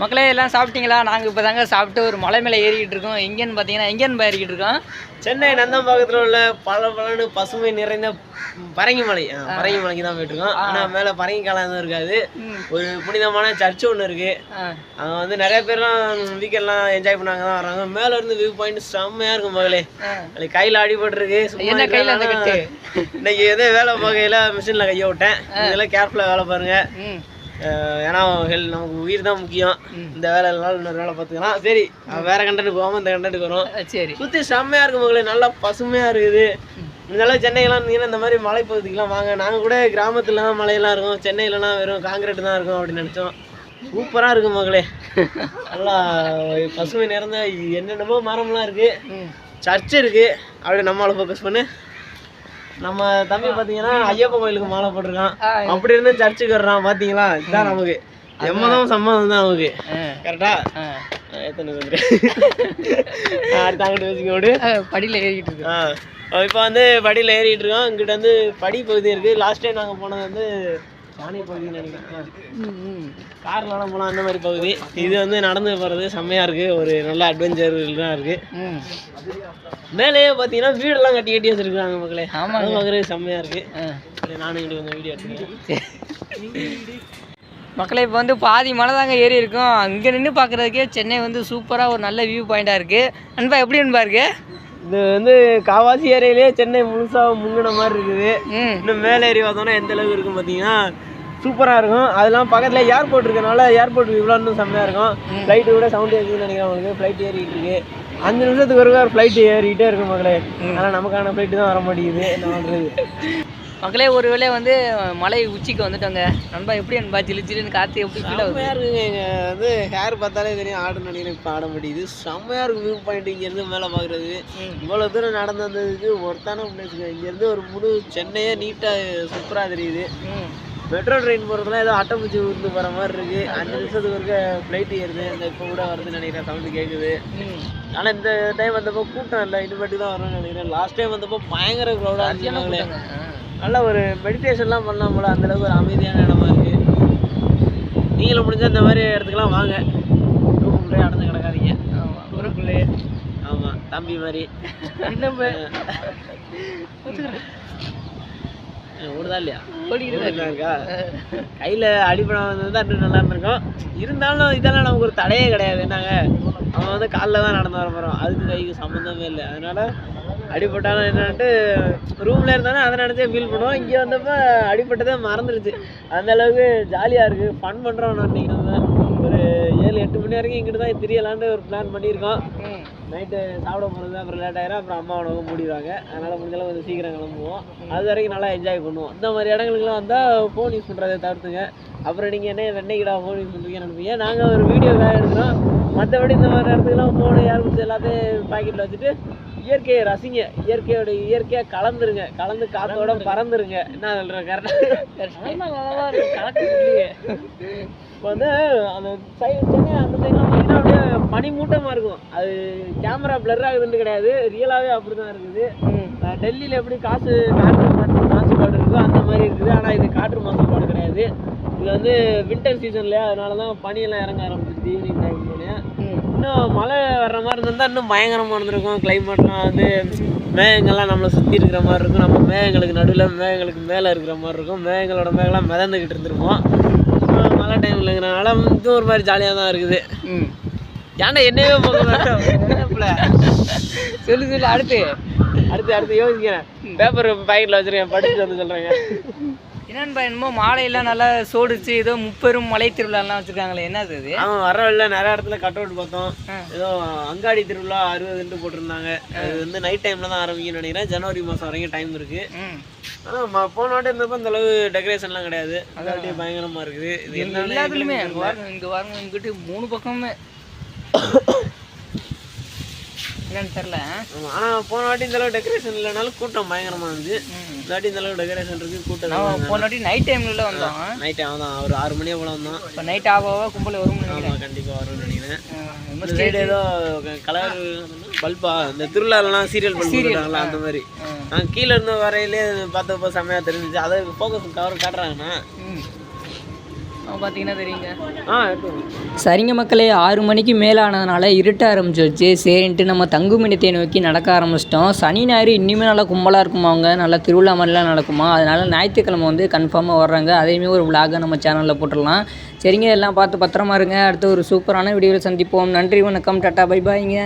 மக்களே எல்லாம் சாப்பிட்டீங்களா? நாங்கள் இப்போ தாங்க சாப்பிட்டு ஒரு மலை மேலே ஏறிக்கிட்டு இருக்கோம். எங்கேன்னு பார்த்தீங்கன்னா எங்கேன்னு ஏறிக்கிட்டு இருக்கோம். சென்னை நந்தம்பாக்கத்தில் உள்ள பல பலனு பசுமை நிறைந்த பரங்கி மலை. பரங்கி மலைக்கு தான் போயிட்டு இருக்கோம் ஆனால் மேலே பரங்கி காலம் எதுவும் இருக்காது. ஒரு புனிதமான சர்ச்சு ஒன்று இருக்கு. ஆ. அங்கே வந்து நிறைய பேர்லாம் வீக்கெண்ட்லாம் என்ஜாய் பண்ணாங்க தான் வராங்க. மேலே இருந்து வியூ பாயிண்ட் செம்மையாக இருக்கும் மகளே. அது கையில் அடிபட்டிருக்கு என்ன கையில அந்த இல்லைன்னா, இன்னைக்கு எதோ வேலை பார்க்கையில மிஷினில் கையை விட்டேன். இதெல்லாம் கேர்ஃபுல்லாக வேலை பாருங்க. ம். அஹ் ஏன்னா ஹெல் நமக்கு உயிர் தான் முக்கியம். இந்த வேலை இல்லைனாலும் இன்னொரு வேலை பார்த்துக்கலாம். சரி வேற கண்டென்ட் போகாமல் இந்த கண்டென்ட் வரும் சரி. சுற்றி செம்மையாக இருக்கும் மகளே நல்லா பசுமையாக இருக்குது. இதெல்லாம் சென்னையெல்லாம் இருந்தீங்கன்னா இந்த மாதிரி மலைப்பகுதிக்கெலாம் வாங்க. நாங்கள் கூட கிராமத்துல தான் மலையெல்லாம் இருக்கும். சென்னையிலலாம் வெறும் காங்கிரீட் தான் இருக்கும் அப்படின்னு நினச்சோம். சூப்பராக இருக்கும் மகளே நல்லா பசுமை நிறைந்த என்னென்னமோ மரம்லாம் இருக்குது சர்ச் இருக்குது அப்படியே நம்மளை ஃபோக்கஸ் பண்ணு. நம்ம தம்பி பார்த்தீங்கன்னா ஐயப்ப கோயிலுக்கு மாலை போட்டிருக்கான். அப்படி இருந்து சர்ச்சுக்கு வர்றான் பார்த்தீங்களா இதுதான் நமக்கு. எம்மதம் சம்மதம் தான் நமக்கு. கரெக்டா எத்தனை அடுத்த அங்கிட்டு ஆ, படியில் ஏறிக்கிட்டு இருக்கோம் இப்போ வந்து படியில் ஏறிட்டு இருக்கோம். இங்கிட்ட வந்து படி பகுதி இருக்குது லாஸ்ட் டைம் நாங்கள் போனது வந்து சாணி பகுதின்னு நினைக்கிறேன். கார்லாம் போகலாம் அந்த மாதிரி பகுதி. இது வந்து நடந்து போகிறது செம்மையாக இருக்குது ஒரு நல்ல அட்வென்ச்சர் தான் இருக்குது மேலேயே பார்த்தீங்கன்னா வீடெல்லாம் கட்டி கட்டி வச்சிருக்காங்க மக்களே. அது பார்க்குறது செம்மையாக இருக்குது நானும் இங்கிட்டு கொஞ்சம் வீடியோ எடுத்துக்கிறேன். மக்களே இப்போ வந்து பாதி மலை தாங்க ஏறி இருக்கோம். அங்கே நின்று பார்க்குறதுக்கே சென்னை வந்து சூப்பராக ஒரு நல்ல வியூ பாயிண்டாக இருக்குது அன்பா எப்படி அன்பா இருக்கு? இது வந்து காவாசி ஏரியாலேயே சென்னை முழுசாக முங்கின மாதிரி இருக்குது. இன்னும் மேலே ஏறி பார்த்தோன்னா எந்த அளவுக்கு இருக்கும் பார்த்தீங்கன்னா சூப்பராக இருக்கும். அதெல்லாம் பக்கத்தில் ஏர்போர்ட் இருக்கனால ஏர்போர்ட் இவ்வளோ இன்னும் செம்மையாக இருக்கும். ஃப்ளைட்டு கூட சவுண்ட் ஏறிக்குன்னு நினைக்கிறேன் உங்களுக்கு. ஃப்ளைட் ஏறிட்டு இருக்கு. அஞ்சு நிமிஷத்துக்கு ஒரு வேறு ஃப்ளைட் ஏறிக்கிட்டே இருக்கும் மக்களே. ஆனால் நமக்கான ஃப்ளைட்டு தான் வர மாட்டேங்குது என்ன பண்ணுறது மக்களே ஒரு வேளை வந்து மலை உச்சிக்கு வந்துட்டோங்க. நண்பா எப்படி அன்பா ஜிலு ஜிலுன்னு காற்று எப்படி ஃபீல் ஆகுது? இருக்குங்க. வந்து ஹேர் பார்த்தாலே தெரியும். ஆட நினைக்கிறேன் இப்போ ஆட முடியுது. செம்மையாக இருக்கும் வியூ பாயிண்ட் இங்கேருந்து மேலே பார்க்குறது. இவ்வளோ தூரம் நடந்து வந்ததுக்கு ஒருத்தான பிளேஸுங்க இங்கேருந்து ஒரு முழு சென்னையே நீட்டாக சூப்பராக தெரியுது. மெட்ரோ ட்ரெயின் போகிறதுலாம் ஏதோ அட்டைப்பூச்சி விருந்து போகிற மாதிரி இருக்குது அஞ்சு நிமிஷத்துக்கு இருக்க ஃப்ளைட் ஏறுது. இந்த இப்போ கூட வருதுன்னு நினைக்கிறேன். சவுண்டு கேட்குது ஆனால் இந்த டைம் வந்தப்போ கூட்டம் இல்லை. இனிமேட்டு தான் வரும்னு நினைக்கிறேன். லாஸ்ட் டைம் வந்தப்போ பயங்கர க்ரௌடாக சரியான இருந்துச்சு கூட்டங்க. ஆ. நல்ல ஒரு மெடிடேஷன்லாம் பண்ணலாம் போல. அந்த அளவுக்கு ஒரு அமைதியான இடமா இருக்கு. நீங்களும் முடிஞ்சா இந்த மாதிரி இடத்துக்குலாம் வாங்க. ரூமுக்குள்ளே அடைஞ்சு கிடக்காதீங்க. ஆமா. ஊருக்குள்ளே. ஆமாம் தம்பி மாதிரி. ஓடுதா இல்லையா? ஓடிக்கிட்டு இருக்கா. கையில் அடிப்படம் வந்தது தான் இன்னும் நல்லா இருந்திருக்கும். இருந்தாலும் இதெல்லாம் நமக்கு ஒரு தடையே கிடையாது. என்னங்க? அவன் வந்து காலில் தான் நடந்து வர போகிறோம் அதுக்கு கைக்கு சம்மந்தமே இல்லை. அதனால் அடிபட்டாலும் என்னன்ட்டு ரூமில் இருந்தாலும் அதை நினச்சே ஃபீல் பண்ணுவோம் இங்கே வந்தப்போ அடிபட்டதே மறந்துடுச்சு அந்த அளவுக்கு ஜாலியாக இருக்குது ஃபன் பண்ணுறோம் நான் இன்னைக்கு நம்ம. ஒரு ஏழு எட்டு மணி வரைக்கும் இங்கிட்டு தான் தெரியலான்னு ஒரு பிளான் பண்ணியிருக்கோம் நைட்டு சாப்பிட போகிறது அப்புறம் லேட் ஆயிரும். அப்புறம் அம்மா உணவு மூடிடுவாங்க. அதனால் முடிஞ்சாலும் கொஞ்சம் சீக்கிரம் கிளம்புவோம். அது வரைக்கும் நல்லா என்ஜாய் பண்ணுவோம். இந்த மாதிரி இடங்களுக்குலாம் வந்தால் ஃபோன் யூஸ் பண்ணுறதை தவிர்த்துங்க. அப்புறம் நீங்கள் என்ன வெண்ணைக்கிடா ஃபோன் யூஸ் பண்ணுறீங்கன்னு நினைப்பீங்க. நாங்கள் ஒரு வீடியோக்காக எடுக்கிறோம். மற்றபடி இந்த மாதிரி இடத்துக்குலாம் ஃபோனு ஏர் பிடிச்சி எல்லாத்தையும் பாக்கெட்டில் வச்சுட்டு இயற்கையை ரசிங்க. இயற்கையோட இயற்கையாக கலந்துருங்க. கலந்து காற்றோட பறந்துருங்க. என்ன சொல்கிறேன் கரெக்டாக. இப்போ வந்து அந்த சைடு சென்னை அந்த சைட்லாம் பார்த்தீங்கன்னா அப்படியே பனிமூட்டமாக இருக்கும். அது கேமரா பிளர் ஆகுதுன்னு கிடையாது. ரியலாகவே அப்படி தான் இருக்குது. டெல்லியில் எப்படி காசு காற்று மாசு மாசுபாடு இருக்கோ அந்த மாதிரி இருக்குது. ஆனால் இது காற்று மாசுபாடு கிடையாது. இது வந்து வின்டர் சீசன்லையா அதனால தான் பனியெல்லாம் இறங்க ஆரம்பிச்சிருச்சு ஈவினிங் டைம் போனேன் ம். இன்னும் மழை வர்ற மாதிரி இருந்திருந்தா இன்னும் பயங்கரமாக இருந்திருக்கும் கிளைமேட்லாம் வந்து மேகங்கள்லாம் நம்மளை சுற்றி இருக்கிற மாதிரி இருக்கும். நம்ம மேகங்களுக்கு நடுவில் மேகங்களுக்கு மேலே இருக்கிற மாதிரி இருக்கும். மேகங்களோட மேகலாம் மிதந்துக்கிட்டு இருந்திருப்போம் மழை டைம்லங்கிறனால இது ஒரு மாதிரி ஜாலியாக தான் இருக்குது. என்னவே போக மாட்டோம் சொல்லு சொல்லு அடுத்து. அடுத்து அடுத்து யோசிக்கிறேன். பேப்பர் பாக்கெட்டில் வச்சுருக்கேன். படிச்சு வந்து சொல்கிறேங்க என்னன்னு என்னமோ மாலையெல்லாம் நல்லா சோடிச்சு ஏதோ முப்பெரும் மலை திருவிழாலாம் வச்சிருக்காங்களே என்னது அது அவன் வர வழியில நிறைய இடத்துல கட் அவுட் பார்த்தோம். ஏதோ அங்காடி திருவிழா அறுபதுன்ட்டு போட்டிருந்தாங்க. அது வந்து நைட் டைமில் தான் ஆரம்பிக்கும்னு நினைக்கிறேன். ஜனவரி மாதம் வரைக்கும் டைம் இருக்குது. ஆனால் போன வாட்டி இருந்தப்போ அந்த அளவு டெக்கரேஷன்லாம் கிடையாது. வாட்டி பயங்கரமாக இருக்குது. இது எல்லாத்துலயுமே இங்க பாருங்க இங்கிட்டு மூணு பக்கமுமே. என்னன்னு தெரியல ஆமாம் ஆனால் போன வாட்டி இந்த அளவு டெக்கரேஷன் இல்லைனாலும் கூட்டம் பயங்கரமாக இருந்துச்சு. ம். இந்த வாட்டி இந்த அளவு டெக்கரேஷன் இருக்குது கூட்டம் நான் போன வாட்டி நைட் டைம்ல வந்தோம். நைட் அவன் தான் ஒரு ஆறு மணியே போல வந்தான். இப்போ நைட் ஆக ஆக கும்பல் வரும்னு நினைக்கிறேன். ஆமாம் கண்டிப்பாக வரும்னு நினைக்கிறேன். சைடு ஏதோ கலர் பல்பா இந்த திருவிழாலாம் சீரியல் போட்டாங்களா அந்த மாதிரி. கீழே இருந்து வரையிலே பார்த்தப்போ செம்மையாக தெரிஞ்சிச்சு. அதை ஃபோக்கஸ் கவர் காட்டுறாங்கண்ணா ம். பார்த்தீங்கன்னா தெரியுங்க. ஆ எடுத்துக்கோங்க சரிங்க மக்களே ஆறு மணிக்கு மேலே ஆனதுனால இருட்ட ஆரம்பிச்சிருச்சு. சரின்ட்டு நம்ம தங்குமிடத்தை நோக்கி நடக்க ஆரம்பிச்சிட்டோம். சனி ஞாயிறு இன்னுமே நல்லா கும்பலாக இருக்குமாங்க நல்லா திருவிழா மாதிரிலாம் நடக்குமா? அதனால ஞாயிற்றுக்கிழமை வந்து கன்ஃபார்மாக வர்றாங்க. அதையுமே ஒரு விலாக நம்ம சேனலில் போட்டுடலாம். சரிங்க எல்லாம் பார்த்து பத்திரமா இருங்க. அடுத்து ஒரு சூப்பரான வீடியோவில் சந்திப்போம். நன்றி வணக்கம் டாட்டா பை பாய்ங்க